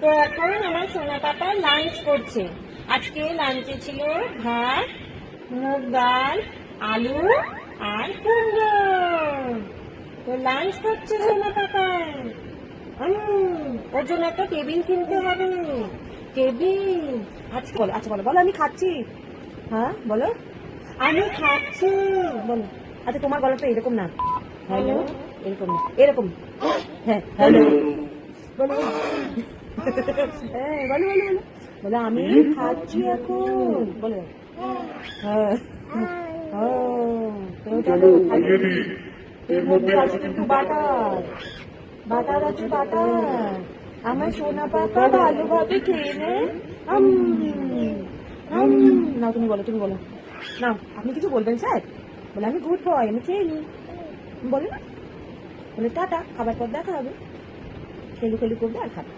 তো এখন আমার সোনা লাঞ্চ করছে আজকে লাঞ্চে ছিল ভাত মুগ ডাল আলু আর কুমড়ো তো লাঞ্চ করছে সোনা ওর জন্য একটা টেবিল কিনতে হবে টেবিল আচ্ছা বলো আচ্ছা বলো বলো আমি খাচ্ছি হ্যাঁ বলো আমি খাচ্ছি বলো আচ্ছা তোমার গলাটা এরকম না হ্যালো? এরকম এরকম। হ্যাঁ হ্যালো। বলো। হ্যাঁ বলো বলো বলো। বলো আমি খাচ্ছি এখন। বলো। হ্যাঁ। বাটার। আছে বাটার। আমার সোনা পাপা ভালোভাবে খেয়ে নে। তুমি বলো তুমি বলো। না আপনি কিছু বলবেন স্যার? বলে আমি গুড বয় আমি খেয়ে নি। বলে না। বলে টাটা খাবার পর দেখা হবে। খেলু খেলু করবে আর খাবে।